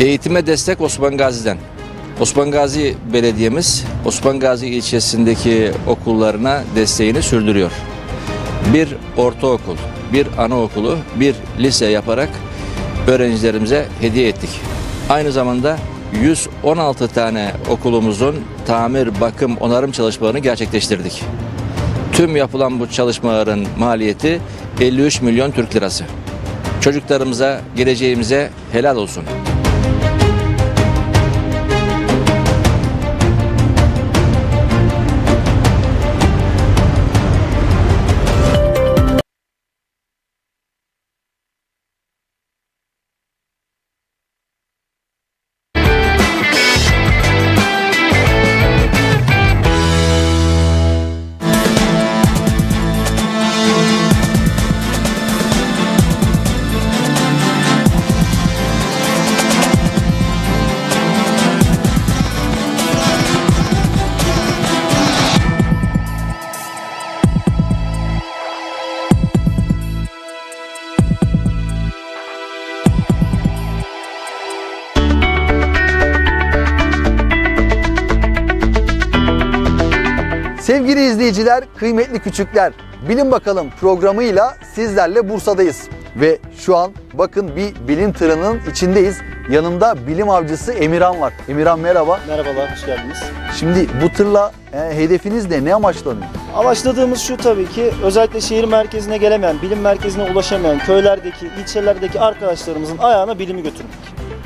Eğitime destek Osman Gazi'den. Osman Gazi Belediye'miz Osman Gazi ilçesindeki okullarına desteğini sürdürüyor. Bir ortaokul, bir anaokulu, bir lise yaparak öğrencilerimize hediye ettik. Aynı zamanda 116 tane okulumuzun tamir, bakım, onarım çalışmalarını gerçekleştirdik. Tüm yapılan bu çalışmaların maliyeti 53 milyon Türk lirası. Çocuklarımıza, geleceğimize helal olsun. Sevgili izleyiciler, kıymetli küçükler, Bilin Bakalım programıyla sizlerle Bursa'dayız. Ve şu an bakın bir bilim tırının içindeyiz. Yanımda bilim avcısı Emirhan var. Emirhan merhaba. Merhabalar, hoş geldiniz. Şimdi bu tırla e, hedefiniz ne? Ne amaçlanıyor? Amaçladığımız şu tabii ki özellikle şehir merkezine gelemeyen, bilim merkezine ulaşamayan köylerdeki, ilçelerdeki arkadaşlarımızın ayağına bilimi götürmek.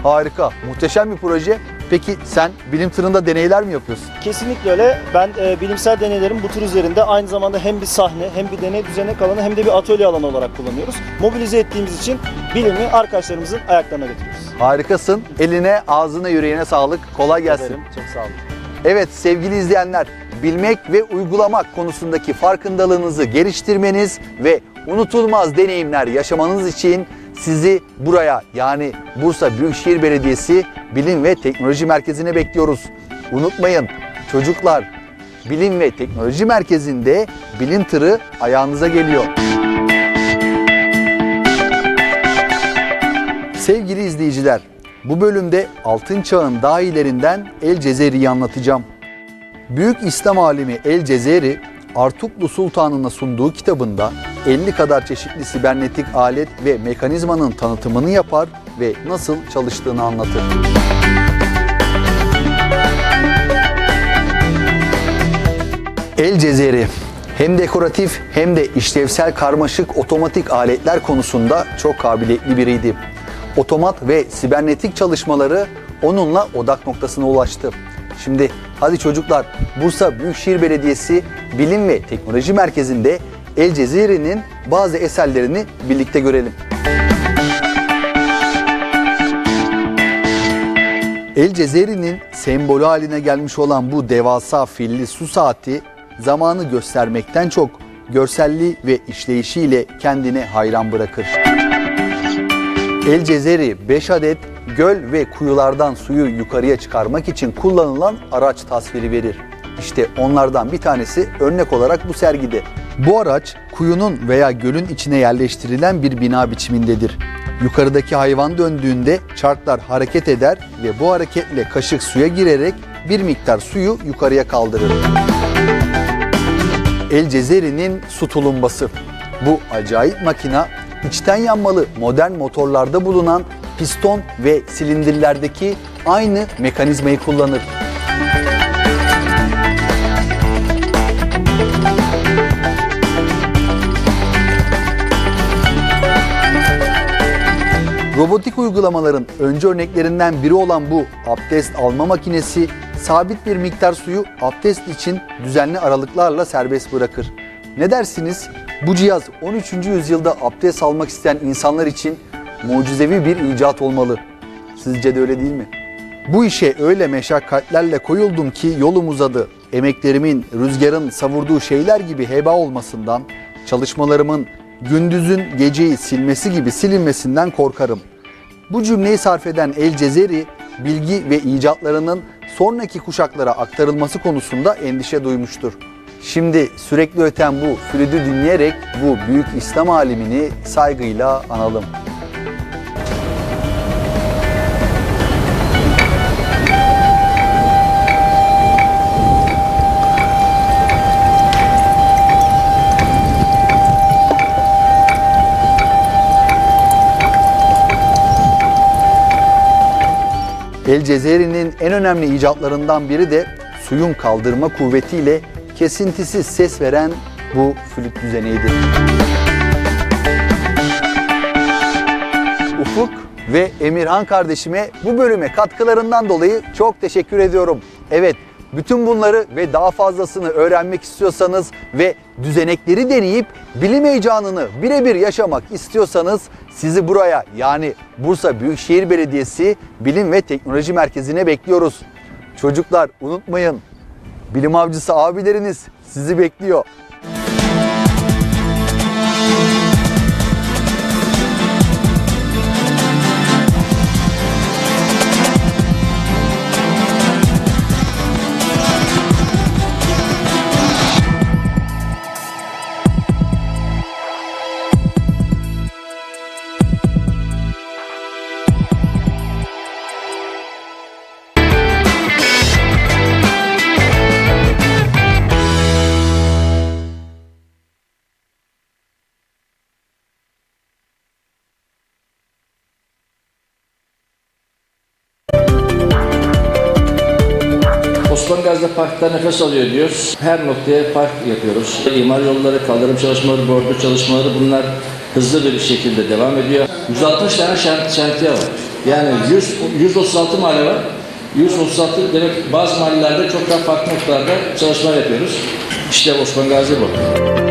Harika, muhteşem bir proje. Peki sen bilim tırında deneyler mi yapıyorsun? Kesinlikle öyle. Ben e, bilimsel deneylerimi bu tür üzerinde aynı zamanda hem bir sahne, hem bir deney düzenek alanı, hem de bir atölye alanı olarak kullanıyoruz. Mobilize ettiğimiz için bilimi arkadaşlarımızın ayaklarına götürüyoruz. Harikasın. Eline, ağzına, yüreğine sağlık. Kolay gelsin. Ederim, Çok sağ olun. Evet sevgili izleyenler, bilmek ve uygulamak konusundaki farkındalığınızı geliştirmeniz ve unutulmaz deneyimler yaşamanız için sizi buraya yani Bursa Büyükşehir Belediyesi Bilim ve Teknoloji Merkezi'ne bekliyoruz. Unutmayın çocuklar Bilim ve Teknoloji Merkezi'nde bilim tırı ayağınıza geliyor. Sevgili izleyiciler, bu bölümde Altın Çağ'ın daha ilerinden El Cezeri'yi anlatacağım. Büyük İslam alimi El Cezeri, Artuklu Sultan'ına sunduğu kitabında 50 kadar çeşitli sibernetik alet ve mekanizmanın tanıtımını yapar ve nasıl çalıştığını anlatır. El Cezeri hem dekoratif hem de işlevsel karmaşık otomatik aletler konusunda çok kabiliyetli biriydi. Otomat ve sibernetik çalışmaları onunla odak noktasına ulaştı. Şimdi hadi çocuklar Bursa Büyükşehir Belediyesi Bilim ve Teknoloji Merkezi'nde El Cezeri'nin bazı eserlerini birlikte görelim. El Cezeri'nin sembolü haline gelmiş olan bu devasa filli su saati zamanı göstermekten çok görselliği ve işleyişiyle kendini hayran bırakır. El Cezeri 5 adet göl ve kuyulardan suyu yukarıya çıkarmak için kullanılan araç tasviri verir. İşte onlardan bir tanesi örnek olarak bu sergide. Bu araç kuyunun veya gölün içine yerleştirilen bir bina biçimindedir. Yukarıdaki hayvan döndüğünde çarklar hareket eder ve bu hareketle kaşık suya girerek bir miktar suyu yukarıya kaldırır. El Cezeri'nin su tulumbası. Bu acayip makina içten yanmalı modern motorlarda bulunan piston ve silindirlerdeki aynı mekanizmayı kullanır. Robotik uygulamaların önce örneklerinden biri olan bu abdest alma makinesi sabit bir miktar suyu abdest için düzenli aralıklarla serbest bırakır. Ne dersiniz? Bu cihaz 13. yüzyılda abdest almak isteyen insanlar için mucizevi bir icat olmalı. Sizce de öyle değil mi? Bu işe öyle meşakkatlerle koyuldum ki yolum uzadı. Emeklerimin, rüzgarın savurduğu şeyler gibi heba olmasından, çalışmalarımın gündüzün geceyi silmesi gibi silinmesinden korkarım. Bu cümleyi sarf eden El Cezeri, bilgi ve icatlarının sonraki kuşaklara aktarılması konusunda endişe duymuştur. Şimdi sürekli öten bu flütü dinleyerek bu büyük İslam alimini saygıyla analım. El Cezeri'nin en önemli icatlarından biri de suyun kaldırma kuvvetiyle kesintisiz ses veren bu flüt düzeneğidir. Ufuk ve Emirhan kardeşime bu bölüme katkılarından dolayı çok teşekkür ediyorum. Evet, bütün bunları ve daha fazlasını öğrenmek istiyorsanız ve düzenekleri deneyip bilim heyecanını birebir yaşamak istiyorsanız sizi buraya yani Bursa Büyükşehir Belediyesi Bilim ve Teknoloji Merkezi'ne bekliyoruz. Çocuklar unutmayın, bilim avcısı abileriniz sizi bekliyor. Osman Gazi'de parkta nefes alıyor diyoruz. Her noktaya park yapıyoruz. İmar yolları, kaldırım çalışmaları, bordür çalışmaları bunlar hızlı bir şekilde devam ediyor. 160 tane şant, şantiye var. Yani 100, 136 mahalle var. 136 demek bazı mahallelerde çok daha farklı noktalarda çalışma yapıyoruz. İşte Osman Gazi bu.